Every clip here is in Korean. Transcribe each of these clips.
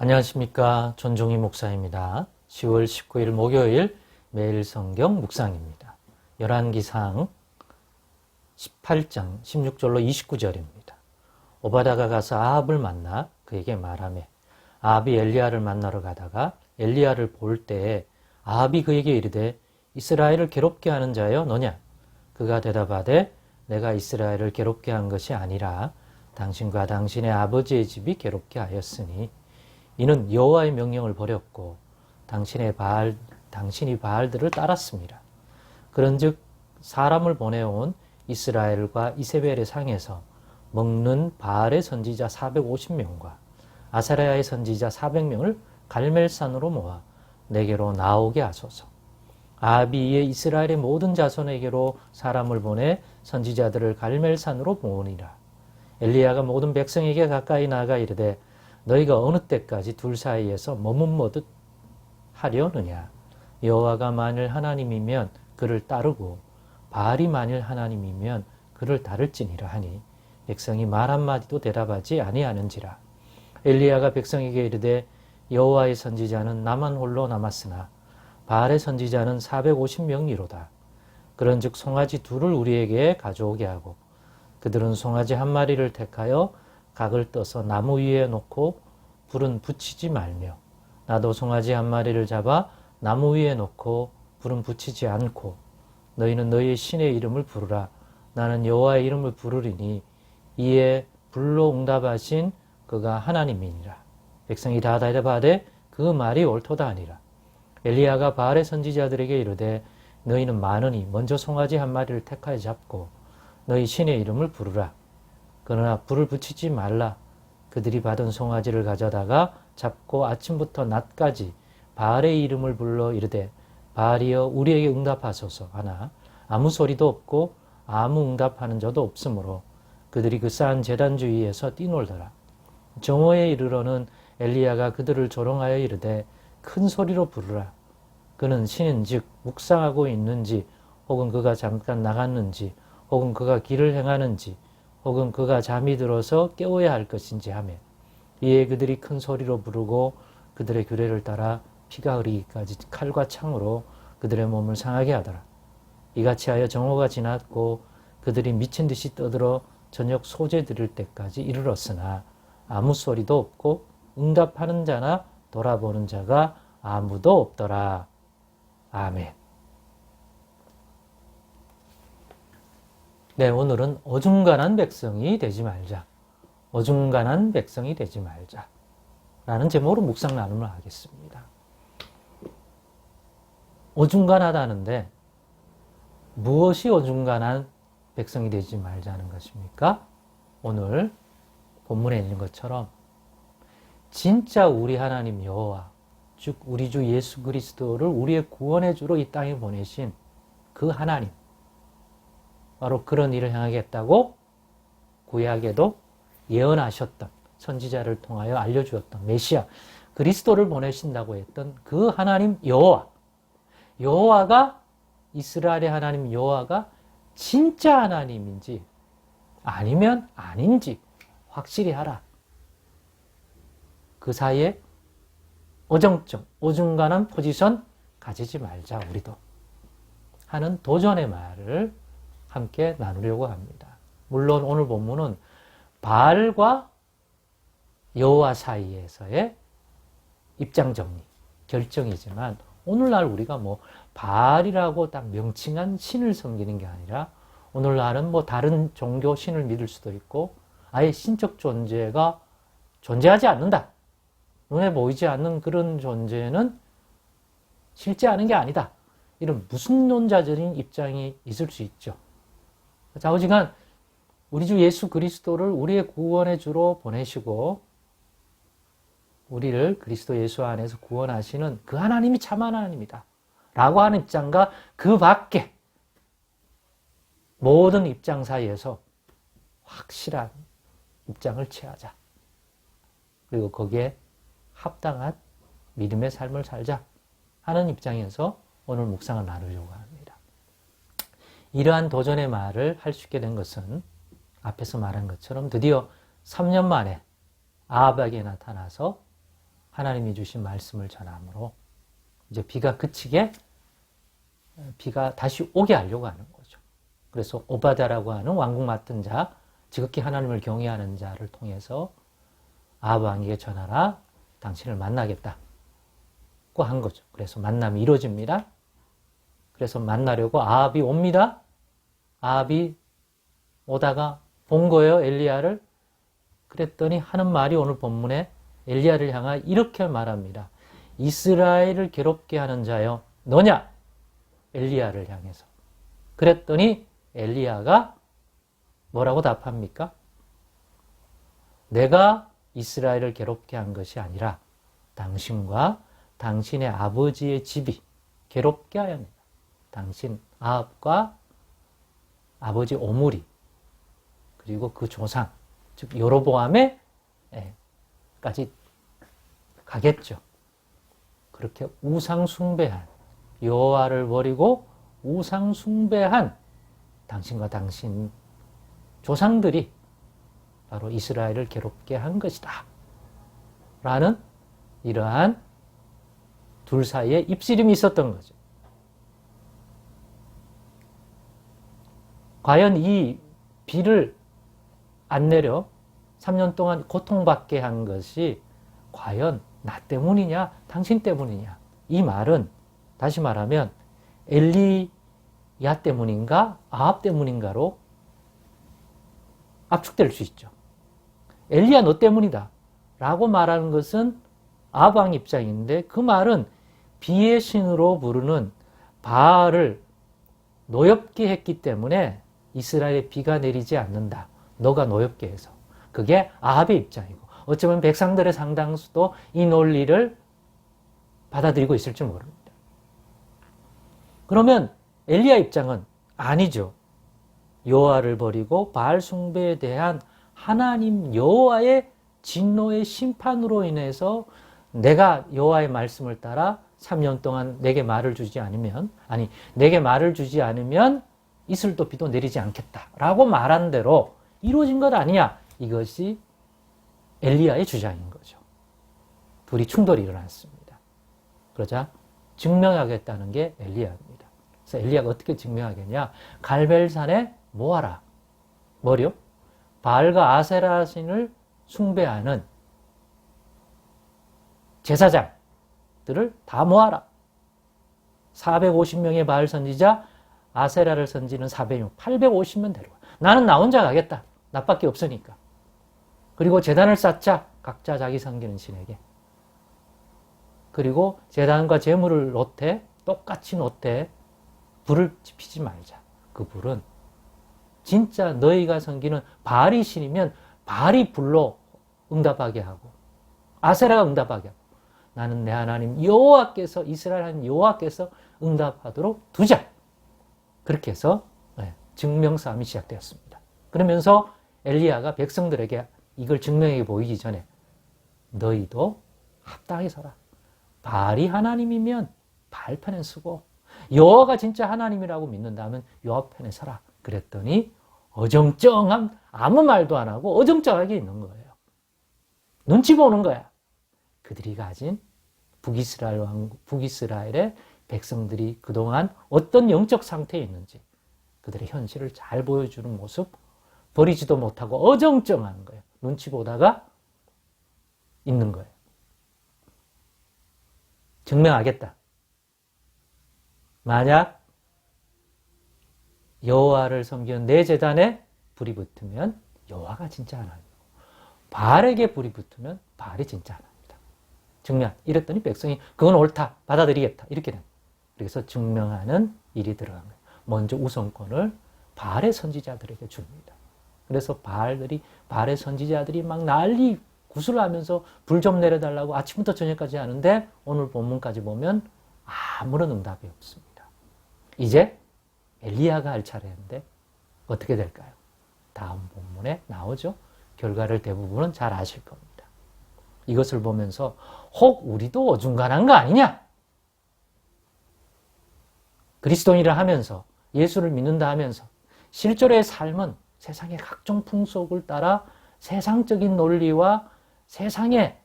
안녕하십니까. 존종희 목사입니다. 10월 19일 목요일 매일 성경 묵상입니다. 열한기상 18장 16절로 29절입니다. 오바다가 가서 아합을 만나 그에게 말하며 아합이 엘리야를 만나러 가다가 엘리야를 볼 때에 아합이 그에게 이르되 이스라엘을 괴롭게 하는 자여 너냐? 그가 대답하되 내가 이스라엘을 괴롭게 한 것이 아니라 당신과 당신의 아버지의 집이 괴롭게 하였으니 이는 여호와의 명령을 버렸고 당신의 바알 당신이 바알들을 따랐습니다. 그런즉 사람을 보내온 이스라엘과 이세벨의 상에서 먹는 바알의 선지자 450명과 아사랴의 선지자 400명을 갈멜산으로 모아 내게로 나오게 하소서. 이에 이스라엘의 모든 자손에게로 사람을 보내 선지자들을 갈멜산으로 모으니라. 엘리야가 모든 백성에게 가까이 나가 이르되 너희가 어느 때까지 둘 사이에서 머뭇머듯 하려느냐? 여호와가 만일 하나님이면 그를 따르고 바알이 만일 하나님이면 그를 따를지니라 하니 백성이 말 한마디도 대답하지 아니하는지라. 엘리야가 백성에게 이르되 여호와의 선지자는 나만 홀로 남았으나 바알의 선지자는 450명이로다. 그런즉 송아지 둘을 우리에게 가져오게 하고 그들은 송아지 한 마리를 택하여 각을 떠서 나무 위에 놓고 불은 붙이지 말며 나도 송아지 한 마리를 잡아 나무 위에 놓고 불은 붙이지 않고 너희는 너희의 신의 이름을 부르라. 나는 여호와의 이름을 부르리니 이에 불로 응답하신 그가 하나님이니라. 백성이 다 대답하되 그 말이 옳도다 하니라. 엘리야가 바알의 선지자들에게 이르되 너희는 많으니 먼저 송아지 한 마리를 택하여 잡고 너희 신의 이름을 부르라. 그러나 불을 붙이지 말라 그들이 받은 송아지를 가져다가 잡고 아침부터 낮까지 바알의 이름을 불러 이르되 바알이여 우리에게 응답하소서 하나 아무 소리도 없고 아무 응답하는 자도 없으므로 그들이 그 쌓은 재단 주위에서 뛰놀더라. 정오에 이르러는 엘리야가 그들을 조롱하여 이르되 큰 소리로 부르라. 그는 신인즉 묵상하고 있는지 혹은 그가 잠깐 나갔는지 혹은 그가 길을 행하는지 혹은 그가 잠이 들어서 깨워야 할 것인지 하며 이에 그들이 큰 소리로 부르고 그들의 규례를 따라 피가 흐리기까지 칼과 창으로 그들의 몸을 상하게 하더라. 이같이 하여 정오가 지났고 그들이 미친 듯이 떠들어 저녁 소재 드릴 때까지 이르렀으나 아무 소리도 없고 응답하는 자나 돌아보는 자가 아무도 없더라. 아멘. 네, 오늘은 어중간한 백성이 되지 말자. 어중간한 백성이 되지 말자. 라는 제목으로 묵상 나눔을 하겠습니다. 어중간하다는데 무엇이 어중간한 백성이 되지 말자는 것입니까? 오늘 본문에 있는 것처럼 진짜 우리 하나님 여호와 즉 우리 주 예수 그리스도를 우리의 구원의 주로 이 땅에 보내신 그 하나님 바로 그런 일을 행하겠다고 구약에도 예언하셨던 선지자를 통하여 알려주었던 메시아 그리스도를 보내신다고 했던 그 하나님 여호와 여호와가 이스라엘의 하나님 여호와가 진짜 하나님인지 아니면 아닌지 확실히 하라. 그 사이에 어정쩡, 오중간한 포지션 가지지 말자, 우리도. 하는 도전의 말을 함께 나누려고 합니다. 물론 오늘 본문은 바알과 여호와 사이에서의 입장 정리, 결정이지만 오늘날 우리가 뭐 바알이라고 딱 명칭한 신을 섬기는 게 아니라 오늘날은 뭐 다른 종교 신을 믿을 수도 있고 아예 신적 존재가 존재하지 않는다. 눈에 보이지 않는 그런 존재는 실제 하는 게 아니다. 이런 무슨론자적인 입장이 있을 수 있죠. 자오지간 우리 주 예수 그리스도를 우리의 구원의 주로 보내시고 우리를 그리스도 예수 안에서 구원하시는 그 하나님이 참 하나님이다. 라고 하는 입장과 그 밖에 모든 입장 사이에서 확실한 입장을 취하자. 그리고 거기에 합당한 믿음의 삶을 살자 하는 입장에서 오늘 묵상을 나누려고 합니다. 이러한 도전의 말을 할 수 있게 된 것은 앞에서 말한 것처럼 드디어 3년 만에 아합에게 나타나서 하나님이 주신 말씀을 전함으로 이제 비가 그치게 비가 다시 오게 하려고 하는 거죠. 그래서 오바다라고 하는 왕국 맡은 자, 지극히 하나님을 경외하는 자를 통해서 아합 왕에게 전하라 당신을 만나겠다고 한 거죠. 그래서 만남이 이루어집니다. 그래서 만나려고 아합이 옵니다. 아합이 오다가 본 거예요, 엘리야를. 그랬더니 하는 말이 오늘 본문에 엘리야를 향하 이렇게 말합니다. 이스라엘을 괴롭게 하는 자여 너냐? 엘리야를 향해서. 그랬더니 엘리야가 뭐라고 답합니까? 내가 이스라엘을 괴롭게 한 것이 아니라 당신과 당신의 아버지의 집이 괴롭게 하였느냐. 당신 아합과 아버지 오므리 그리고 그 조상 즉 여로보암에까지 가겠죠. 그렇게 우상 숭배한 여호와를 버리고 우상 숭배한 당신과 당신 조상들이 바로 이스라엘을 괴롭게 한 것이다. 라는 이러한 둘 사이에 입씨름이 있었던 거죠. 과연 이 비를 안 내려 3년 동안 고통받게 한 것이 과연 나 때문이냐, 당신 때문이냐. 이 말은 다시 말하면 엘리야 때문인가, 아합 때문인가로 압축될 수 있죠. 엘리야 너 때문이다. 라고 말하는 것은 아방 입장인데 그 말은 비의 신으로 부르는 바알을 노엽게 했기 때문에 이스라엘에 비가 내리지 않는다. 너가 노엽게 해서. 그게 아합의 입장이고 어쩌면 백성들의 상당수도 이 논리를 받아들이고 있을지 모릅니다. 그러면 엘리야 입장은 아니죠. 여호와를 버리고 바알 숭배에 대한 하나님 여호와의 진노의 심판으로 인해서 내가 여호와의 말씀을 따라 3년 동안 내게 말을 주지 않으면 아니 내게 말을 주지 않으면 이슬도 비도 내리지 않겠다라고 말한 대로 이루어진 것 아니냐 이것이 엘리야의 주장인 거죠. 둘이 충돌이 일어났습니다. 그러자 증명하겠다는 게 엘리야입니다. 그래서 엘리야가 어떻게 증명하겠냐? 갈벨산에 모아라. 뭐요? 바알과 아세라 신을 숭배하는 제사장들을 다 모아라. 450명의 바알 선지자, 아세라를 선지는 400명, 850명 데려와. 나는 나 혼자 가겠다. 나밖에 없으니까. 그리고 재단을 쌓자. 각자 자기 섬기는 신에게. 그리고 재단과 재물을 놓되 똑같이 놓되 불을 지피지 말자. 그 불은 진짜 너희가 섬기는 바알이 신이면 바알이 불로 응답하게 하고 아세라가 응답하게 하고 나는 내 하나님 여호와께서 이스라엘 하나님 여호와께서 응답하도록 두자. 그렇게 해서 증명 싸움이 시작되었습니다. 그러면서 엘리야가 백성들에게 이걸 증명해 보이기 전에 너희도 합당히 서라. 바알이 하나님이면 바알 편에 서고 여호와가 진짜 하나님이라고 믿는다면 여호와 편에 서라. 그랬더니 어정쩡한 아무 말도 안 하고 어정쩡하게 있는 거예요. 눈치 보는 거야. 그들이 가진 북이스라엘 왕 북이스라엘의 백성들이 그동안 어떤 영적 상태에 있는지 그들의 현실을 잘 보여주는 모습 버리지도 못하고 어정쩡한 거예요. 눈치 보다가 있는 거예요. 증명하겠다. 만약 여호와를 섬기는 내 재단에 불이 붙으면 여호와가 진짜 하나님이고 바알에게 불이 붙으면 바알이 진짜 하나님이다. 증명. 이랬더니 백성이 그건 옳다. 받아들이겠다. 이렇게 됩니다. 그래서 증명하는 일이 거예요. 먼저 우선권을 바알의 선지자들에게 줍니다. 그래서 바알들이 바알의 선지자들이 막 난리 구슬하면서 불 좀 내려달라고 아침부터 저녁까지 하는데 오늘 본문까지 보면 아무런 응답이 없습니다. 이제 엘리야가 할 차례인데 어떻게 될까요? 다음 본문에 나오죠. 결과를 대부분은 잘 아실 겁니다. 이것을 보면서 혹 우리도 어중간한 거 아니냐? 그리스도인이라 하면서 예수를 믿는다 하면서 실제로의 삶은 세상의 각종 풍속을 따라 세상적인 논리와 세상의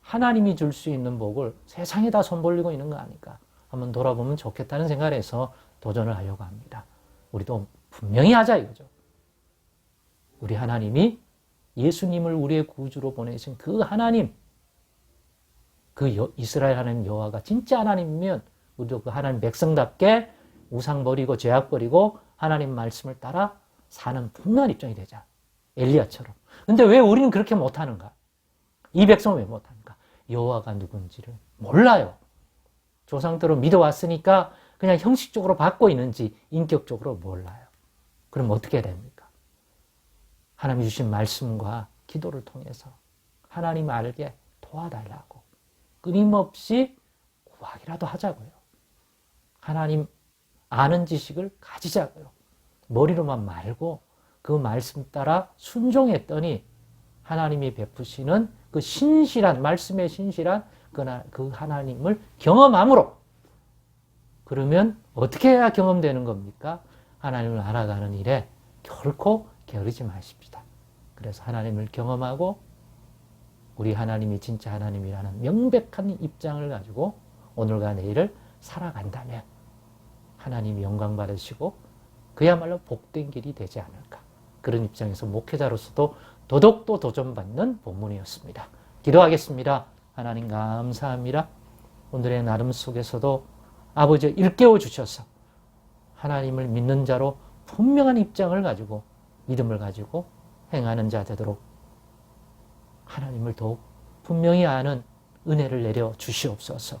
하나님이 줄 수 있는 복을 세상에 다 손 벌리고 있는 거 아닐까 한번 돌아보면 좋겠다는 생각을 해서 도전을 하려고 합니다. 우리도 분명히 하자 이거죠. 우리 하나님이 예수님을 우리의 구주로 보내신 그 하나님, 그 여- 이스라엘 하나님 여호와가 진짜 하나님이면 우리도 그 하나님 백성답게 우상 버리고 죄악 버리고 하나님 말씀을 따라 사는 분명한 입장이 되자. 엘리야처럼. 근데 왜 우리는 그렇게 못하는가? 이 백성은 왜 못하는가? 여호와가 누군지를 몰라요. 조상들은 믿어왔으니까 그냥 형식적으로 받고 있는지 인격적으로 몰라요. 그럼 어떻게 됩니까? 하나님 주신 말씀과 기도를 통해서 하나님 알게 도와달라고 끊임없이 구하기라도 하자고요. 하나님 아는 지식을 가지자고요. 머리로만 말고 그 말씀 따라 순종했더니 하나님이 베푸시는 그 신실한 말씀의 신실한 그, 나- 그 하나님을 경험함으로 그러면 어떻게 해야 경험되는 겁니까? 하나님을 알아가는 일에 결코 게으르지 마십시다. 그래서 하나님을 경험하고 우리 하나님이 진짜 하나님이라는 명백한 입장을 가지고 오늘과 내일을 살아간다면 하나님이 영광 받으시고 그야말로 복된 길이 되지 않을까. 그런 입장에서 목회자로서도 도덕도 도전받는 본문이었습니다. 기도하겠습니다. 하나님 감사합니다. 오늘의 나름 속에서도 아버지 일깨워 주셔서 하나님을 믿는 자로 분명한 입장을 가지고 믿음을 가지고 행하는 자 되도록 하나님을 더욱 분명히 아는 은혜를 내려 주시옵소서.